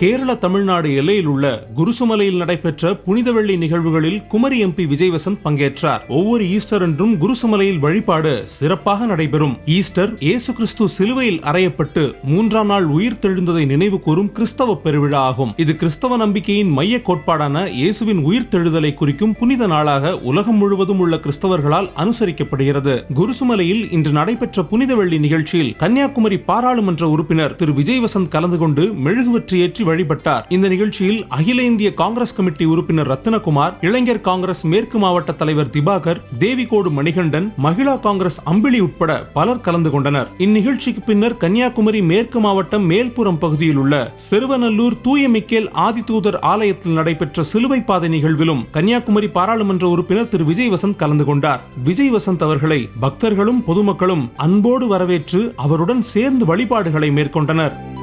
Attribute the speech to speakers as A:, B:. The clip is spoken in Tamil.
A: கேரள தமிழ்நாடு எல்லையில் உள்ள குருசுமலையில் நடைபெற்ற புனிதவெள்ளி நிகழ்வுகளில் குமரி எம்பி விஜயவசந்த் பங்கேற்றார். ஒவ்வொரு ஈஸ்டர் என்றும் குருசுமலையில் வழிபாடு சிறப்பாக நடைபெறும். ஈஸ்டர் இயேசு கிறிஸ்து சிலுவையில் அறையப்பட்டு மூன்றாம் நாள் உயிர் தெழுந்ததை நினைவு கூறும் கிறிஸ்தவ பெருவிழா ஆகும். இது கிறிஸ்தவ நம்பிக்கையின் மைய கோட்பாடான இயேசுவின் உயிர் தெழுதலை குறிக்கும் புனித நாளாக உலகம் முழுவதும் உள்ள கிறிஸ்தவர்களால் அனுசரிக்கப்படுகிறது. குருசுமலையில் இன்று நடைபெற்ற புனிதவெள்ளி நிகழ்ச்சியில் கன்னியாகுமரி பாராளுமன்ற உறுப்பினர் திரு விஜயவசந்த் கலந்து கொண்டு மெழுகுவற்றி ஏற்றி வழிபட்டார். இந்த நிகழ்ச்சியில் அகில இந்திய காங்கிரஸ் கமிட்டி உறுப்பினர் ரத்னகுமார் இளைஞர் காங்கிரஸ் மேற்கு மாவட்ட தலைவர் திபாகர் தேவிகோடு மணிகண்டன் மகிழா காங்கிரஸ் அம்பிளி உட்பட பலர் கலந்து கொண்டனர். இந்நிகழ்ச்சிக்கு பின்னர் கன்னியாகுமரி மேற்கு மாவட்டம் மேல்புறம் பகுதியில் உள்ள சிறுவநல்லூர் தூய மிக்கேல் ஆதிதூதர் ஆலயத்தில் நடைபெற்ற சிலுவை பாதை நிகழ்விலும் கன்னியாகுமரி பாராளுமன்ற உறுப்பினர் திரு. விஜய் வசந்த் கலந்து கொண்டார். விஜய் வசந்த் அவர்களை பக்தர்களும் பொதுமக்களும் அன்போடு வரவேற்று அவருடன் சேர்ந்து வழிபாடுகளை மேற்கொண்டனர்.